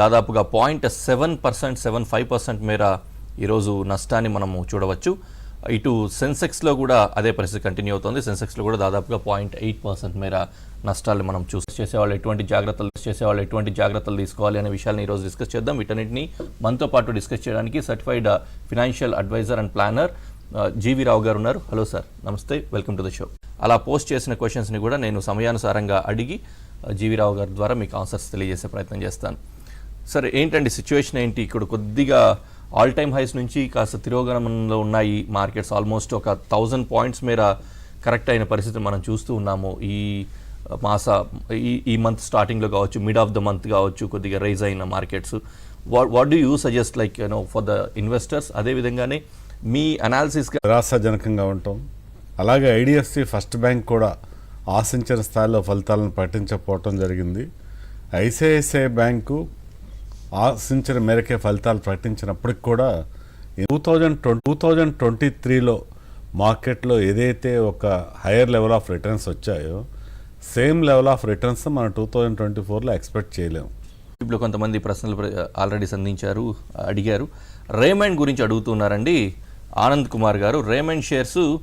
దాదాపుగా point seven percent seven five percent మేర ఈరోజు నష్టాన్ని మనము చూడవచ్చు. ఇటు సెన్సెక్స్లో కూడా అదే పరిస్థితి కంటిన్యూ అవుతుంది. సెన్సెక్స్లో కూడా దాదాపుగా పాయింట్ ఎయిట్ పర్సెంట్ మేర నష్టాలు మనం చూసి చేసేవాళ్ళు ఎటువంటి జాగ్రత్తలు చేసేవాళ్ళు ఎటువంటి జాగ్రత్తలు తీసుకోవాలి అనే విషయాన్ని ఈరోజు డిస్కస్ చేద్దాం. వీటన్నిటిని మనతో పాటు డిస్కస్ చేయడానికి certified financial adviser and planner GV Rao గారు ఉన్నారు. హలో సార్ నమస్తే. వెల్కమ్ టు ద షో అలా పోస్ట్ చేసిన క్వశ్చన్స్ని కూడా నేను సమయానుసారంగా అడిగి జీవి రావు గారి ద్వారా మీకు ఆన్సర్స్ తెలియజేసే ప్రయత్నం చేస్తాను. సరే ఏంటండి సిచ్యువేషన్ ఏంటి? ఇక్కడ కొద్దిగా ఆల్ టైమ్ హైస్ నుంచి కాస్త తిరోగమనంలో ఉన్నాయి మార్కెట్స్ ఆల్మోస్ట్ ఒక థౌజండ్ పాయింట్స్ మేర కరెక్ట్ అయిన పరిస్థితి మనం చూస్తూ ఉన్నాము. ఈ మాస ఈ ఈ మంత్ స్టార్టింగ్లో కావచ్చు మిడ్ ఆఫ్ ద మంత్ కావచ్చు కొద్దిగా రైజ్ అయిన markets what what do you suggest like you know for the investors అదేవిధంగానే మీ అనాలిసిస్ నిరాశాజనకంగా ఉంటాం. అలాగే ఐడిఎఫ్సి ఫస్ట్ బ్యాంక్ కూడా ఆశించిన స్థాయిలో ఫలితాలను ప్రకటించకపోవటం జరిగింది. ఐసిఐసిఐ బ్యాంకు ఆశించిన మేరకే ఫలితాలు ప్రకటించినప్పటికి కూడా two thousand twenty two thousand twenty త్రీలో మార్కెట్లో ఏదైతే ఒక హైయర్ లెవెల్ ఆఫ్ రిటర్న్స్ వచ్చాయో సేమ్ లెవెల్ ఆఫ్ రిటర్న్స్ మనం టూ థౌజండ్ ట్వంటీ ఫోర్లో ఎక్స్పెక్ట్ చేయలేము. ఇప్పుడు కొంతమంది ప్రశ్నలు ఆల్రెడీ సంధించారు అడిగారు. రేమండ్ గురించి అడుగుతున్నారండి. ఆనంద్ కుమార్ గారు రేమండ్ షేర్స్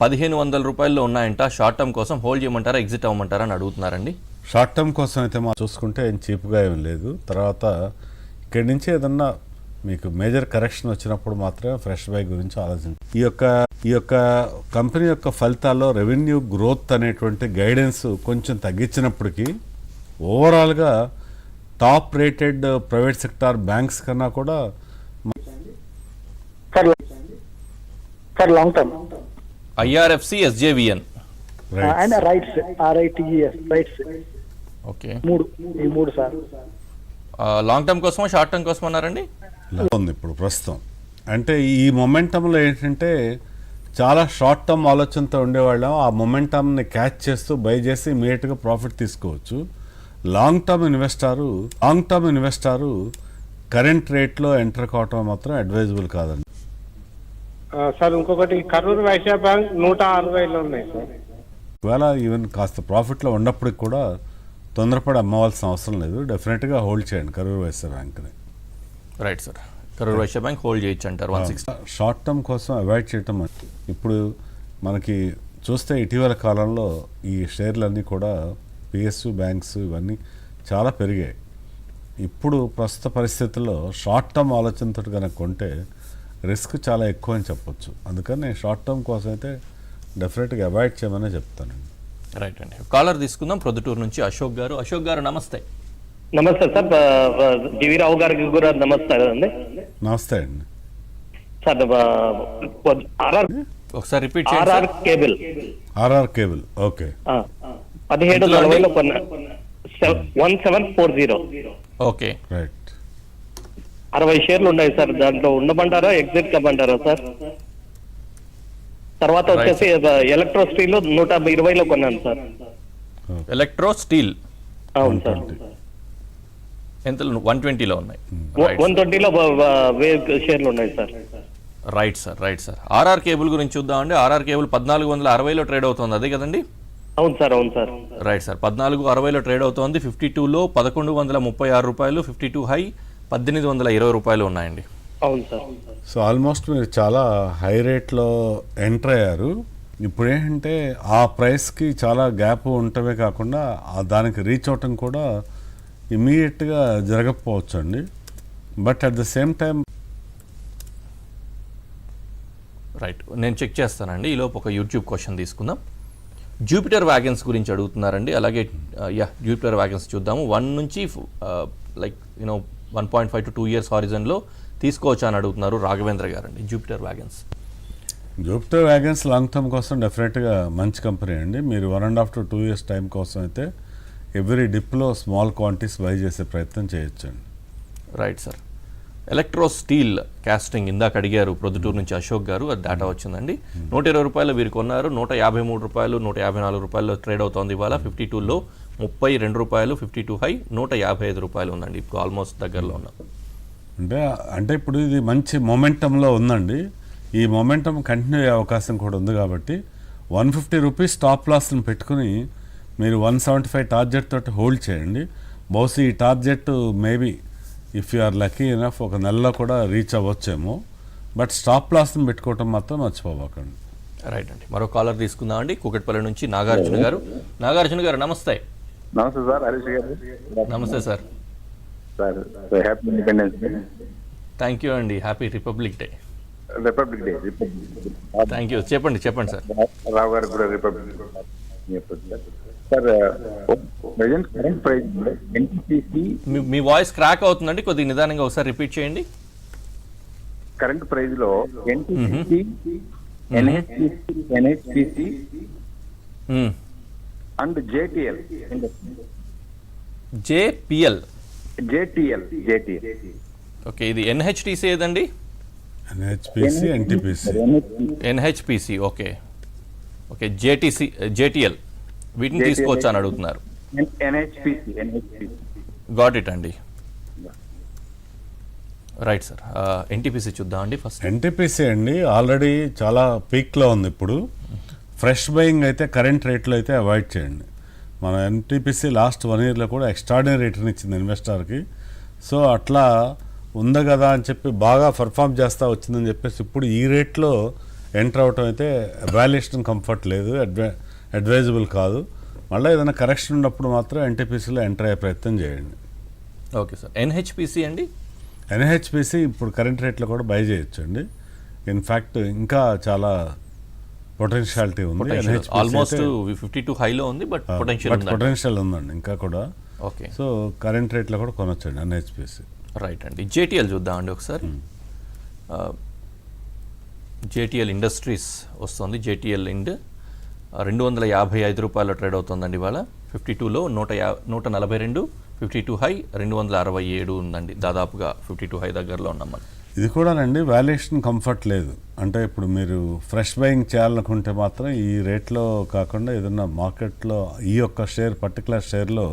పదిహేను వందల రూపాయల్లో ఉన్నాయంట. షార్ట్ టర్మ్ కోసం హోల్డ్ చేయమంటారా ఎగ్జిట్ అవ్వమంటారా అని అడుగుతున్నారండి. షార్ట్ టర్మ్ కోసం అయితే మా చూసుకుంటే ఏం చీప్గా ఏం లేదు. తర్వాత ఇక్కడి నుంచి ఏదన్నా మీకు మేజర్ కరెక్షన్ వచ్చినప్పుడు మాత్రమే ఫ్రెష్ బై గురించి ఆలోచించాలి ఈ యొక్క ఈ యొక్క కంపెనీ యొక్క ఫలితాల్లో రెవెన్యూ గ్రోత్ అనేటువంటి గైడెన్స్ కొంచెం తగ్గించినప్పటికీ ఓవరాల్గా top rated private sector banks కన్నా కూడా sir sir long term IRFC SJVN. And rights RITS rights okay మూడు ఈ మూడు సార్ లాంగ్ టర్మ్ కోసమా షార్ట్ టర్మ్ కోసం అన్నారండి? ఉంది ఇప్పుడు ప్రస్తుతం. అంటే ఈ మొమెంటంలో ఏంటంటే చాలా షార్ట్ టర్మ్ ఆలోచనతో ఉండేవాళ్ళం. ఆ మొమెంటంని క్యాచ్ చేస్తూ బై చేసి ఇమీడియట్గా ప్రాఫిట్ తీసుకోవచ్చు. Long term investor long term investor current రేట్లో ఎంటర్ కావటం మాత్రం అడ్వైజబుల్ కాదండి. సార్ ఇంకొకటి కరూరు వైశ్య బ్యాంక్ నూట అరవైలో ఉన్నాయి సార్ ఒకవేళ ఈవెన్ కాస్త ప్రాఫిట్లో ఉన్నప్పటికి కూడా తొందరపడి అమ్మవలసిన అవసరం లేదు. డెఫినెట్గా హోల్డ్ చేయండి Karur Vysya బ్యాంక్ని. Right sir. Karur Vysya bank hold చేయొచ్చు అంటారు వన్ సిక్స్. షార్ట్ టర్మ్ కోసం అవాయిడ్ చేయటం. ఇప్పుడు మనకి చూస్తే ఇటీవల కాలంలో ఈ షేర్లన్నీ కూడా పిఎస్యు బ్యాంక్స్ ఇవన్నీ చాలా పెరిగాయి. ఇప్పుడు ప్రస్తుత పరిస్థితుల్లో షార్ట్ టర్మ్ ఆలోచనతో కనుక కొంటే రిస్క్ చాలా ఎక్కువ అని చెప్పొచ్చు. అందుకని షార్ట్ టర్మ్ కోసం అయితే డెఫినెట్గా అవాయిడ్ చేయమని చెప్తానండి రైట్ అండి కాలర్ తీసుకుందాం. ప్రొద్దుటూరు నుంచి అశోక్ గారు. అశోక్ గారు నమస్తే. నమస్తే సార్. బ- బ- జీవి రావు గారికి కూడా నమస్తే అండి. నమస్తే అండి. సార్ ఆర్ఆర్ ఒకసారి రిపీట్ చేయండి RR cable. RR cable. Okay. ఆ, పదిహేడు? నలభైలో కొన్న one seven four zero. Okay. Right అరవై షేర్లు ఉన్నాయి సార్. దాంట్లో ఉండమంటారా ఎగ్జిట్ కమ్మంటారా సార్? తర్వాత వచ్చేసి ఎలక్ట్రో స్టీల్ నూట ఇరవైలో కొన్నాను సార్. ఎలక్ట్రో స్టీల్ అవును సార్. ఎంత వన్ ట్వంటీలో ఉన్నాయి. వన్ ట్వంటీలో షేర్లు ఉన్నాయి sir. Right sir right sir RR cable గురించి చూద్దామండి. ఆర్ఆర్ కేబుల్ పద్నాలుగు వందల అరవైలో ట్రేడ్ అవుతుంది. అదే కదండి? అవును సార్ అవును సార్. రైట్ సార్ పద్నాలుగు అరవైలో ట్రేడ్ అవుతోంది. ఫిఫ్టీ టూలో పదకొండు వందల ముప్పై ఆరు రూపాయలు ఫిఫ్టీ టూ హై పద్దెనిమిది వందల ఇరవై రూపాయలు ఉన్నాయండి. అవును సార్. సో ఆల్మోస్ట్ మీరు చాలా హై రేట్లో ఎంటర్ అయ్యారు. ఇప్పుడు ఏంటంటే ఆ ప్రైస్కి చాలా గ్యాప్ ఉండటమే కాకుండా ఆ దానికి రీచ్ అవటం కూడా ఇమీడియట్గా జరగకపోవచ్చు అండి but at the same time right. నేను చెక్ చేస్తానండి. ఈలోపు ఒక యూట్యూబ్ క్వశ్చన్ తీసుకుందాం. జూపిటర్ వ్యాగన్స్ గురించి అడుగుతున్నారండి. అలాగే యా జూపిటర్ వ్యాగన్స్ చూద్దాము. వన్ నుంచి like you know one point five to two years హారిజన్లో తీసుకోవచ్చా అని అడుగుతున్నారు రాఘవేంద్ర గారండి Jupiter wagons Jupiter wagons long term కోసం డెఫినెట్గా మంచి కంపెనీ అండి. మీరు one and half to two years time కోసం అయితే ఎవ్రీ డిప్లో స్మాల్ క్వాంటిటీస్ బై చేసే ప్రయత్నం చేయొచ్చండి right sir electro steel casting ఇందాక అడిగారు ప్రొద్దుటూరు నుంచి అశోక్ గారు అది డేటా వచ్చిందండి. నూట ఇరవై రూపాయలు వీరు కొన్నారు నూట యాభై మూడు రూపాయలు నూట యాభై నాలుగు రూపాయలు ట్రేడ్ అవుతోంది ఇవాళ ఫిఫ్టీ టూలో ముప్పై రెండు రూపాయలు ఫిఫ్టీ టూ హై నూట యాభై ఐదు రూపాయలు ఉందండి. ఇప్పుడు ఆల్మోస్ట్ దగ్గరలో ఉన్నాం. అంటే అంటే ఇప్పుడు ఇది మంచి మొమెంటంలో ఉందండి. ఈ మొమెంటం కంటిన్యూ అయ్యే అవకాశం కూడా ఉంది కాబట్టి వన్ ఫిఫ్టీ రూపీస్ టాప్ లాస్ని పెట్టుకుని మీరు వన్ సెవెంటీ ఫైవ్ టార్గెట్ తోటి హోల్డ్ చేయండి. బహుశా ఈ target maybe if you are lucky enough ఒక నెలలో కూడా రీచ్ అవ్వచ్చేమో. బట్ స్టాప్ లాస్ని పెట్టుకోవటం మాత్రం మర్చిపోబాకండి రైట్ అండి. మరో కాలర్ తీసుకుందాం అండి కూకట్పల్లి నుంచి నాగార్జున గారు. నాగార్జున గారు నమస్తే. నమస్తే సార్ హరీష్ గారు. నమస్తే sir. Sir happy Independence Day thank you అండి happy Republic Day Republic Day republic thank you చెప్పండి చెప్పండి సార్. రావు గారు కూడా republic sir present current price NTPC మీ- వాయిస్ క్రాక్ అవుతుందండి కొద్దిగా నిదానంగా ఒకసారి రిపీట్ చేయండి. కరెంట్ ప్రైస్లో NTPC NHPC NHPC. And JTL. JPL. JTL JTL. Okay ఇది ఎన్హెచ్టిసి ఏదండి? NHPC NTPC. NHPC. Okay. Okay JTC JTL. వీటిని తీసుకోవచ్చా అని అడుగుతున్నారు. NHPC NHPC. గాట్ ఇట్ అండి. రైట్ సార్ ఎన్టీపీసీ చూద్దాం అండి ఫస్ట్. ఎన్టీపీసీ అండి ఆల్రెడీ చాలా పీక్లో ఉంది ఇప్పుడు. ఫ్రెష్ బయింగ్ అయితే కరెంట్ రేట్లో అయితే అవాయిడ్ చేయండి. మన ఎన్టీపీసీ లాస్ట్ వన్ ఇయర్లో కూడా ఎక్స్ట్రాడినరీ రిటర్న్ ఇచ్చింది ఇన్వెస్టర్కి. సో అట్లా ఉంది కదా అని చెప్పి బాగా పర్ఫామ్ చేస్తా వచ్చిందని చెప్పేసి ఇప్పుడు ఈ రేట్లో ఎంటర్ అవటం అయితే వాల్యుయేషన్ కంఫర్ట్ లేదు అడ్వై అడ్వైజబుల్ కాదు. మళ్ళీ ఏదైనా కరెక్షన్ ఉన్నప్పుడు మాత్రం ఎన్టీపీసీలో ఎంటర్ అయ్యే ప్రయత్నం చేయండి. Okay sir. ఎన్హెచ్పిసి అండి? ఎన్హెచ్పిసి ఇప్పుడు కరెంట్ రేట్లో కూడా బై చేయొచ్చు అండి ఇన్ఫ్యాక్ట్ ఇంకా చాలా పొటెన్షియాలిటీ ఉంది ఆల్మోస్ట్ ఫిఫ్టీ టూ హైలో ఉంది బట్ పొటెన్షియల్ పొటెన్షియల్ ఉందండి. ఇంకా కూడా. ఓకే సో కరెంట్ రేట్లో కూడా కొనొచ్చండి ఎన్హెచ్పిసి రైట్ అండి. జేటీఎల్ చూద్దాం అండి ఒకసారి. జేటీఎల్ ఇండస్ట్రీస్ వస్తుంది జేటీఎల్ ఇండ్ రెండు వందల యాభై ఐదు రూపాయలు ట్రేడ్ అవుతుందండి ఇవాళ. ఫిఫ్టీ టూలో నూట యా నూట నలభై రెండు ఫిఫ్టీ టూ హై రెండు వందల అరవై ఏడు ఉందండి. దాదాపుగా ఫిఫ్టీ టూ హై దగ్గరలో ఉన్నాం మనం. ఇది కూడానండి వాల్యుయేషన్ కంఫర్ట్ లేదు. అంటే ఇప్పుడు మీరు ఫ్రెష్ బయింగ్ చేయాలనుకుంటే మాత్రం ఈ రేట్లో కాకుండా ఏదన్నా మార్కెట్లో ఈ యొక్క షేర్ పర్టికులర్ షేర్లో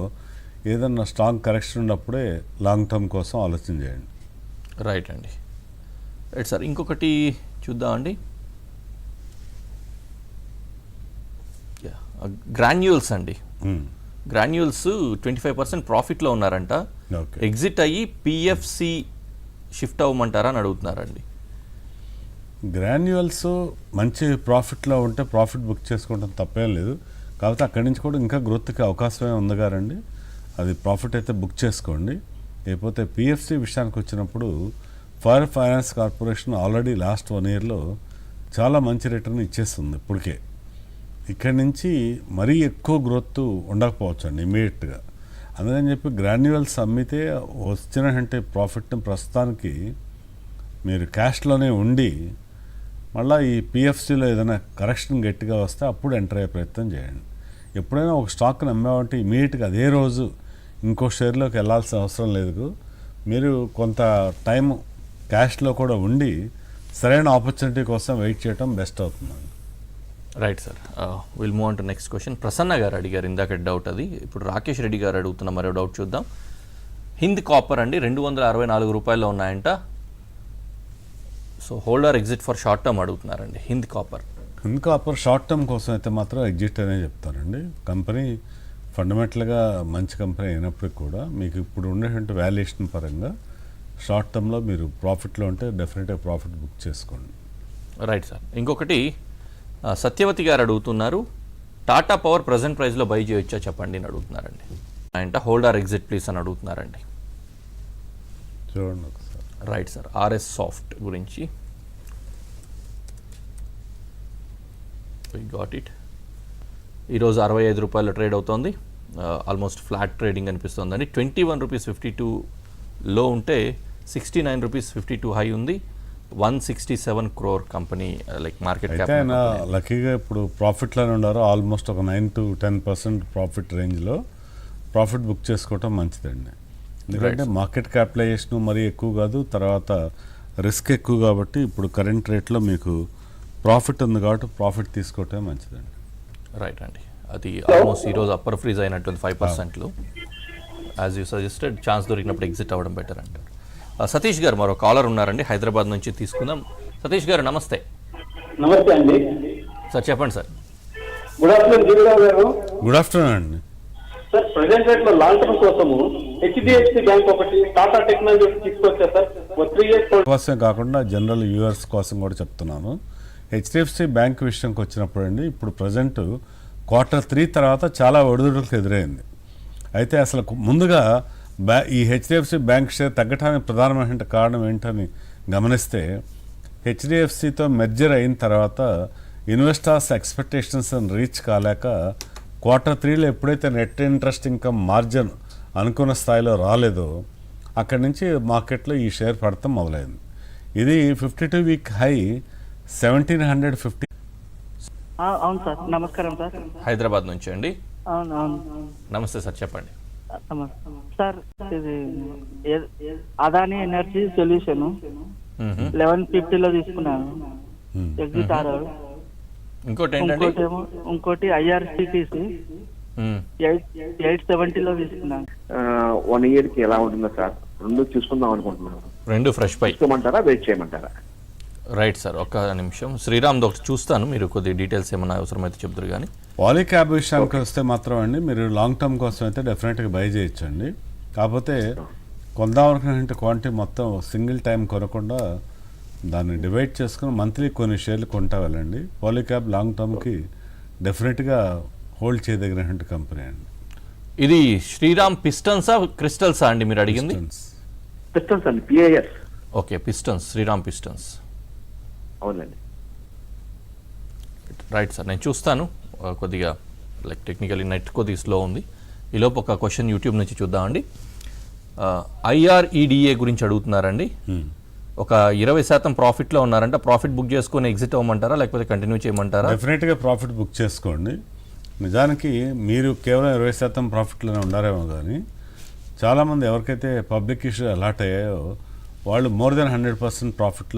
ఏదన్నా స్ట్రాంగ్ కరెక్షన్ ఉన్నప్పుడే లాంగ్ టర్మ్ కోసం ఆలోచన చేయండి. రైట్ అండి. రైట్ సార్ ఇంకొకటి చూద్దామండి. గ్రాన్యూల్స్ అండి. గ్రాన్యూల్స్ ట్వంటీ ఫైవ్ పర్సెంట్ ప్రాఫిట్లో ఉన్నారంట. ఎగ్జిట్ అయ్యి పిఎఫ్సి షిఫ్ట్ అవ్వమంటారా అని అడుగుతున్నారండి. గ్రాన్యువల్స్ మంచి ప్రాఫిట్లో ఉంటే ప్రాఫిట్ బుక్ చేసుకోవడం తప్పేం లేదు. కాకపోతే అక్కడి నుంచి కూడా ఇంకా గ్రోత్కి అవకాశమే ఉంది గారండి. అది ప్రాఫిట్ అయితే బుక్ చేసుకోండి. లేకపోతే పిఎఫ్సి విషయానికి వచ్చినప్పుడు fire finance corporation already last one ఇయర్లో చాలా మంచి రిటర్న్ ఇచ్చేస్తుంది ఇప్పటికే. ఇక్కడి నుంచి మరీ ఎక్కువ గ్రోత్ ఉండకపోవచ్చు అండి ఇమీడియట్గా. అందుకని చెప్పి గ్రాన్యువల్స్ అమ్మితే వచ్చినటువంటి ప్రాఫిట్ని ప్రస్తుతానికి మీరు క్యాష్లోనే ఉండి మళ్ళీ ఈ పిఎఫ్సిలో ఏదైనా కరెక్షన్ గట్టిగా వస్తే అప్పుడు ఎంటర్ అయ్యే ప్రయత్నం చేయండి. ఎప్పుడైనా ఒక స్టాక్ని అమ్మామంటే ఇమీడియట్గా అదే రోజు ఇంకో షేర్లోకి వెళ్ళాల్సిన అవసరం లేదు. మీరు కొంత టైం క్యాష్లో కూడా ఉండి సరైన ఆపర్చునిటీ కోసం వెయిట్ చేయడం బెస్ట్ అవుతుంది. Right sir will move to next question Prasanna గారు అడిగారు ఇందాక డౌట్ అది. ఇప్పుడు రాకేష్ రెడ్డి గారు అడుగుతున్న మరో డౌట్ చూద్దాం. హింద్ కాపర్ అండి రెండు వందల అరవై నాలుగు రూపాయల్లో ఉన్నాయంట. So holder exit for short term అడుగుతున్నారండి. హింద్ కాపర్ ఇంకా అప్పర్ షార్ట్ టర్మ్ కోసం అయితే మాత్రం ఎగ్జిట్ అనే చెప్తానండి కంపెనీ ఫండమెంటల్గా మంచి కంపెనీ అయినప్పటికీ కూడా మీకు ఇప్పుడు ఉండేటువంటి వాల్యుయేషన్ పరంగా షార్ట్ టర్మ్లో మీరు ప్రాఫిట్లో ఉంటే డెఫినెట్గా ప్రాఫిట్ బుక్ చేసుకోండి. రైట్ సార్ ఇంకొకటి సత్యవతి గారు అడుగుతున్నారు టాటా పవర్ ప్రజెంట్ ప్రైస్లో బై చేయొచ్చా చెప్పండి అని అడుగుతున్నారండి. అంట హోల్డర్ ఎగ్జిట్ ప్లీజ్ అని అడుగుతున్నారండి. చూడండి ఒకసారి. రైట్ సార్ ఆర్ఎస్ సాఫ్ట్ గురించి. గాట్ ఇట్ ఈరోజు అరవై ఐదు రూపాయలు ట్రేడ్ అవుతోంది. ఆల్మోస్ట్ ఫ్లాట్ ట్రేడింగ్ అనిపిస్తుందండి. Twenty one rupees fifty two low ఉంటే sixty nine rupees fifty two high ఉంది. One sixty seven crore company like market అయితే ఆయన లక్కీగా ఇప్పుడు ప్రాఫిట్లోనే ఉన్నారు. ఆల్మోస్ట్ ఒక nine to ten percent profit రేంజ్లో ప్రాఫిట్ బుక్ చేసుకోవటం మంచిదండి. ఎందుకంటే మార్కెట్ క్యాపిటలైజేషన్ మరీ ఎక్కువ కాదు తర్వాత రిస్క్ ఎక్కువ కాబట్టి ఇప్పుడు కరెంట్ రేట్లో మీకు ప్రాఫిట్ ఉంది కాబట్టి ప్రాఫిట్ తీసుకోవటమే మంచిదండి. రైట్ అండి. అది ఆల్మోస్ట్ ఈరోజు అప్పర్ ఫ్రీజ్ అయినటువంటి ఫైవ్ పర్సెంట్లు యాజ్ యూ సజెస్టెడ్ ఛాన్స్ దొరికినప్పుడు ఎగ్జిట్ అవ్వడం బెటర్ అంటారు సతీష్ గారు మరో కాలర్ ఉన్నారండి హైదరాబాద్ నుంచి తీసుకుందాం. సతీష్ గారు నమస్తే. నమస్తే అండి. సార్ చెప్పండి సార్. గుడ్ ఆఫ్టర్నూన్ జీవరావు గారు. గుడ్ ఆఫ్టర్నూన్ అండి. సార్ ప్రజెంట్ రేట్లో లాంగ్ టర్మ్ కోసము హెచ్డిఎఫ్సి బ్యాంక్ ఒకటి టాటా టెక్నాలజీ తీసుకొచ్చా సార్? త్రీ ఇయర్స్ కోసమే కాకుండా జనరల్ యూఎస్ కోసం కూడా చెప్తున్నాను. హెచ్డిఎఫ్సి బ్యాంక్ విషయంకి వచ్చినప్పుడు అండి ఇప్పుడు ప్రజెంట్ క్వార్టర్ త్రీ తర్వాత చాలా ఒడిదుడుకులకు ఎదురైంది. అయితే అసలు ముందుగా బ్యా ఈ హెచ్డిఎఫ్సి బ్యాంక్ షేర్ తగ్గడానికి ప్రధానమైన కారణం ఏంటని గమనిస్తే హెచ్డిఎఫ్సితో మెర్జర్ అయిన తర్వాత ఇన్వెస్టర్స్ ఎక్స్పెక్టేషన్స్ రీచ్ కాలేక క్వార్టర్ త్రీలో ఎప్పుడైతే నెట్ ఇంట్రెస్ట్ ఇన్కమ్ మార్జిన్ అనుకున్న స్థాయిలో రాలేదో అక్కడి నుంచి మార్కెట్లో ఈ షేర్ పడటం మొదలైంది. ఇది fifty two week high seventeen hundred fifty అవును సార్. నమస్కారం సార్. హైదరాబాద్ నుంచి అండి. అవును అవును. నమస్తే సార్ చెప్పండి. సార్ ఇది అదాని ఎనర్జీ సొల్యూషన్. లెవెన్ ఫిఫ్టీలో తీసుకున్నాను. ఎగ్జిట్ ఆర్ ఇంకోటి ఏంటండి ఇంకోటి ఐఆర్సిటిసి. ఎయిట్ సెవెంటీలో తీసుకున్నాను. వన్ ఇయర్కి ఎలా ఉంటుందో సార్? రెండు చూసుకుందాం అనుకుంటున్నాను. రెండు ఫ్రెష్ పై. చూసుకోమంటారా వెయిట్ చేయమంటారా? రైట్ సార్ ఒక్క నిమిషం. శ్రీరామ్ ఒకటి చూస్తాను. మీరు కొద్ది డీటెయిల్స్ ఏమైనా అవసరమైతే చెప్తారు కానీ. పాలీ క్యాబ్ విషయానికి వస్తే మాత్రం అండి మీరు లాంగ్ టర్మ్ కోసం అయితే డెఫినెట్గా బై చేయొచ్చు అండి కాకపోతే కొందామనుకున్న క్వాంటిటీ మొత్తం సింగిల్ టైం కొనకుండా దాన్ని డివైడ్ చేసుకుని మంత్లీ కొన్ని షేర్లు కొంటా వెళ్ళండి పాలీ క్యాబ్ లాంగ్ టర్మ్కి డెఫినెట్గా హోల్డ్ చేయదగినటువంటి కంపెనీ అండి. ఇది శ్రీరామ్ పిస్టన్సా క్రిస్టల్సా అండి మీరు అడిగింది? పిస్టన్స్ అండి PIS okay pistons Shriram pistons అవునండి. రైట్ సార్ నేను చూస్తాను. కొద్దిగా లైక్ టెక్నికలీ నెట్ కొద్దిగా స్లో ఉంది. ఈలోపు ఒక క్వశ్చన్ యూట్యూబ్ నుంచి చూద్దామండి. ఐఆర్ఈడిఏ గురించి అడుగుతున్నారండి. ఒక ఇరవై శాతం ప్రాఫిట్లో ఉన్నారంట. ప్రాఫిట్ బుక్ చేసుకొని ఎగ్జిట్ అవ్వమంటారా? లేకపోతే కంటిన్యూ చేయమంటారా? డెఫినెట్గా ప్రాఫిట్ బుక్ చేసుకోండి. నిజానికి మీరు కేవలం ఇరవై శాతం ప్రాఫిట్లోనే ఉండారేమో కానీ చాలామంది ఎవరికైతే పబ్లిక్ ఇష్యూ అలాట్ అయ్యాయో వాళ్ళు మోర్ దెన్ హండ్రెడ్ పర్సెంట్ ప్రాఫిట్లో